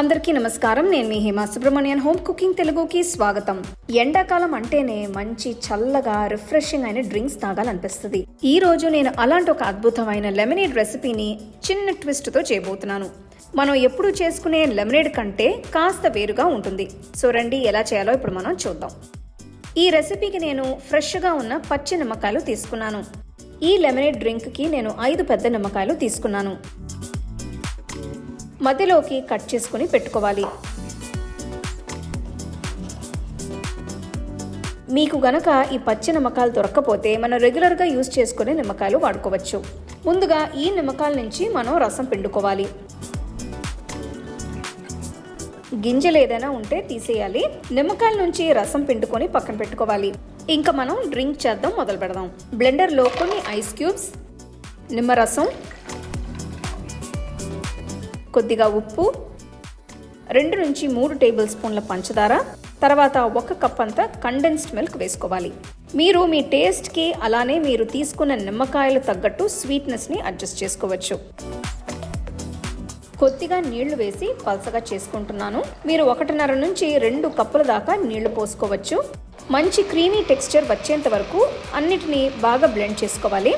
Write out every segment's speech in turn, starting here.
అందరికీ నమస్కారం. నేను మీ హేమా సుబ్రహ్మణ్యన్. హోమ్ కుకింగ్ తెలుగుకి స్వాగతం. ఎండాకాలం అంటేనే మంచి చల్లగా రిఫ్రెషింగ్ అయిన డ్రింక్స్ తాగాలనిపిస్తుంది. ఈ రోజు నేను అలాంటి ఒక అద్భుతమైన లెమనేడ్ రెసిపీని చిన్న ట్విస్ట్తో చేయబోతున్నాను. మనం ఎప్పుడు చేసుకునే లెమనేడ్ కంటే కాస్త వేరుగా ఉంటుంది. సో రండి ఎలా చేయాలో ఇప్పుడు మనం చూద్దాం. ఈ రెసిపీకి నేను ఫ్రెష్గా ఉన్న పచ్చి నిమ్మకాయలు తీసుకున్నాను. ఈ లెమనేడ్ డ్రింక్కి నేను ఐదు పెద్ద నిమ్మకాయలు తీసుకున్నాను. మధ్యలోకి కట్ చేసుకుని పెట్టుకోవాలి. మీకు గనక ఈ పచ్చి నిమ్మకాయలు దొరక్కపోతే మనం రెగ్యులర్గా యూజ్ చేసుకునే నిమ్మకాయలు వాడుకోవచ్చు. ముందుగా ఈ నిమ్మకాయల నుంచి మనం రసం పిండుకోవాలి. గింజలు ఏదైనా ఉంటే తీసేయాలి. నిమ్మకాయల నుంచి రసం పిండుకొని పక్కన పెట్టుకోవాలి. ఇంకా మనం డ్రింక్ చేద్దాం మొదలు పెడదాం. బ్లెండర్లో కొన్ని ఐస్ క్యూబ్స్ నిమ్మరసం కొద్దిగా ఉప్పు రెండు నుంచి మూడు టేబుల్ స్పూన్ల పంచదార తర్వాత ఒక కప్ అంతా కండెన్స్డ్ మిల్క్ వేసుకోవాలి. మీరు మీ టేస్ట్కి అలానే మీరు తీసుకున్న నిమ్మకాయలు తగ్గట్టు స్వీట్నెస్ని అడ్జస్ట్ చేసుకోవచ్చు. కొద్దిగా నీళ్ళు వేసి పలసగా చేసుకుంటున్నాను. మీరు ఒకటిన్నర నుంచి రెండు కప్పుల దాకా నీళ్ళు పోసుకోవచ్చు. మంచి క్రీమీ టెక్స్చర్ వచ్చేంత వరకు అన్నిటినీ బాగా బ్లెండ్ చేసుకోవాలి.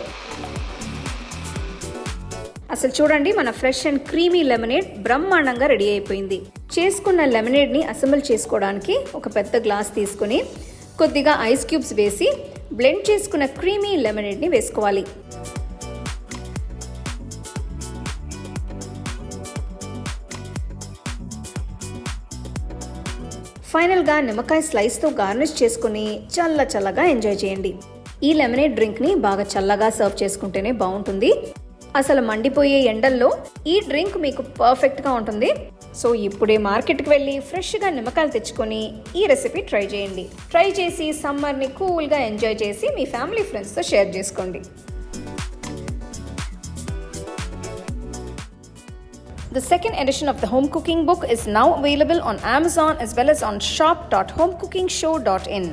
అసలు చూడండి మన ఫ్రెష్ అండ్ క్రీమీ లెమనేడ్ బ్రహ్మాండంగా రెడీ అయిపోయింది. చేసుకున్న లెమనేడ్ని అసెంబుల్ చేసుకోవడానికి ఒక పెద్ద గ్లాస్ తీసుకుని కొద్దిగా ఐస్ క్యూబ్స్ వేసి బ్లెండ్ చేసుకున్న క్రీమీ లెమనేడ్ని వేసుకోవాలి. ఫైనల్గా నిమ్మకాయ స్లైస్తో గార్నిష్ చేసుకుని చల్ల చల్లగా ఎంజాయ్ చేయండి. ఈ లెమనేడ్ డ్రింక్ని బాగా చల్లగా సర్వ్ చేసుకుంటేనే బాగుంటుంది. అసలు మండిపోయే ఎండల్లో ఈ డ్రింక్ మీకు పర్ఫెక్ట్గా ఉంటుంది. సో ఇప్పుడే మార్కెట్కి వెళ్ళి ఫ్రెష్గా నిమ్మకాయలు తెచ్చుకొని ఈ రెసిపీ ట్రై చేయండి. ట్రై చేసి సమ్మర్ని కూల్గా ఎంజాయ్ చేసి మీ ఫ్యామిలీ ఫ్రెండ్స్తో షేర్ చేసుకోండి. The second edition of the home cooking book is now available on Amazon as well as on shop.homecookingshow.in.